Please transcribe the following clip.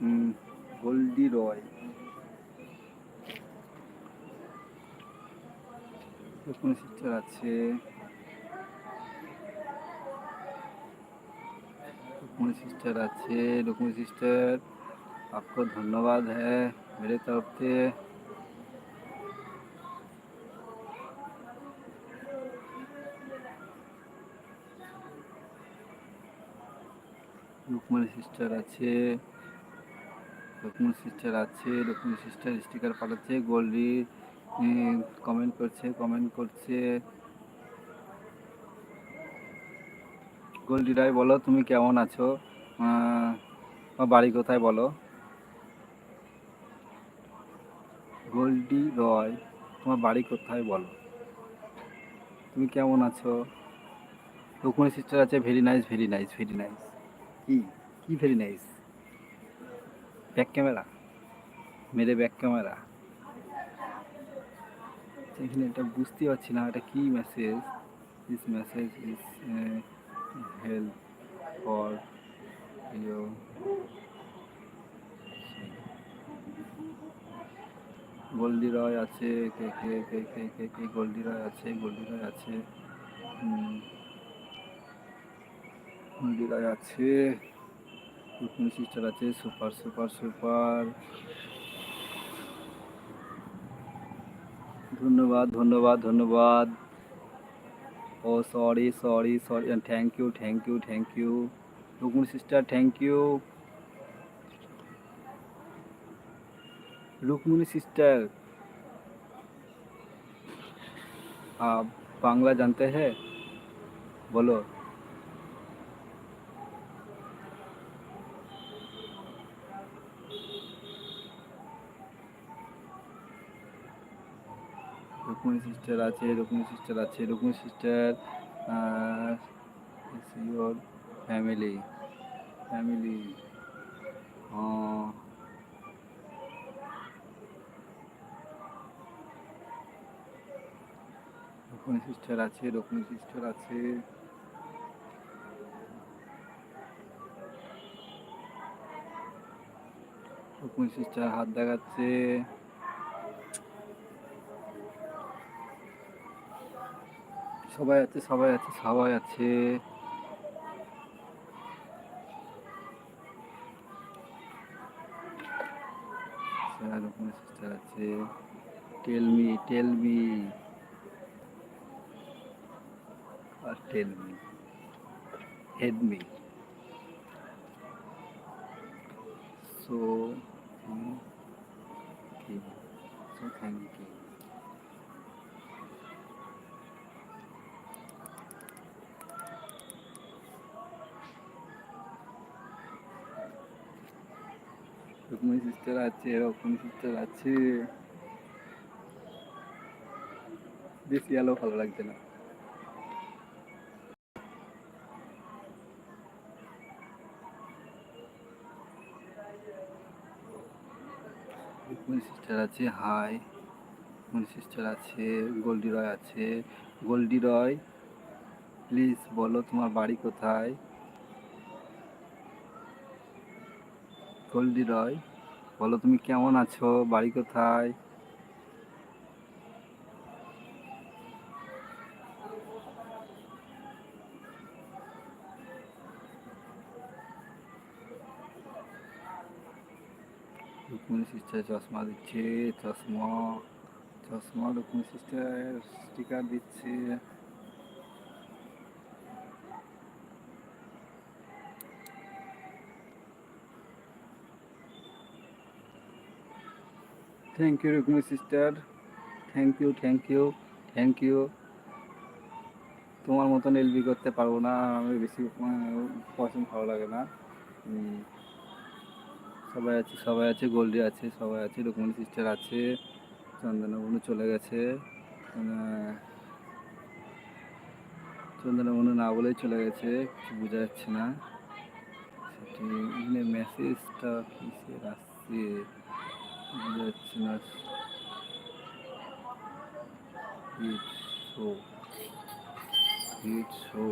um, Goldie Roy Rukmani sister আছে Rukmini sister अच्छे Rukmini sister आपको धन्यवाद है मेरे तरफ से রুকমণি সিস্টার আছে রুকমণি সিস্টার আছে রুকমণি সিস্টার স্টিকার পাঠাচ্ছে গোল্ডি কমেন্ট করছে কমেন্ট করছে। গোল্ডি রায় বলো, তুমি কেমন আছো? বাড়ি কোথায় বলো? গোল্ডি রয়, তোমার বাড়ি কোথায় বলো? তুমি কেমন আছো? রুকমণি সিস্টার আছে very nice very nice very nice কি? কি ভেরি নাইস ব্যাক ক্যামেরা, মেরে ব্যাক ক্যামেরা। এখানে এটা বুঝতে পারছি না, এটা কী message this message is help for you Goldie Roy আছে, কে কে কে কে কে কে গোল্ডি রয় আছে গোল্ডি রয় আছে। গোল্ডি রয় আছে। নতুন সিস্টার আছে সুপার সুপার সুপার ধন্যবাদ ধন্যবাদ ধন্যবাদ। ও sorry sorry sorry thank you thank you thank you Rukun sister thank you Rukmini sister आप বাংলা জানতে হ্যাঁ? বলো। রুক্মিণী সিস্টার আছে রুক্মিণী সিস্টার আছে Rukmini sister your family family Rukmini sister আছে রুক্মিণী সিস্টার আছে। রুক্মিণী সিস্টার হাত দেখাচ্ছে। সবাই আছে সবাই আছে সবাই আছে tell me tell me or tell me, head me. So, mm, okay. Thank sister আছে রকমণি সিস্টার আছে। বেশি আলো ভালো লাগছে না। সিস্টার আছে হাই রুকমণি সিস্টার আছে গোল্ডি রয় আছে। গোল্ডি রয় প্লিজ বলো তোমার বাড়ি কোথায়? গোল্ডি রয় বলো তুমি কেমন আছো? বাড়ি কোথায়? রুকমণি সিস্টার চশমা দিচ্ছে, চশমা চশমা রুকমণি সিস্টার স্টিকার দিচ্ছে। Thank you Rukmini sister thank you thank you thank you তোমার মতন এলবি করতে পারব না আমি বেশি পছন্দ ভালো লাগে না। সবাই আছে সবাই আছে গোল্ডি আছে সবাই আছে রুকমণি সিস্টার আছে চন্দনা বনু চলে গেছে। আহ, চন্দনা বনু না বলেই চলে গেছে কিছু বোঝা যাচ্ছে না। সেটি মেসেজটা আসছে? Show hit show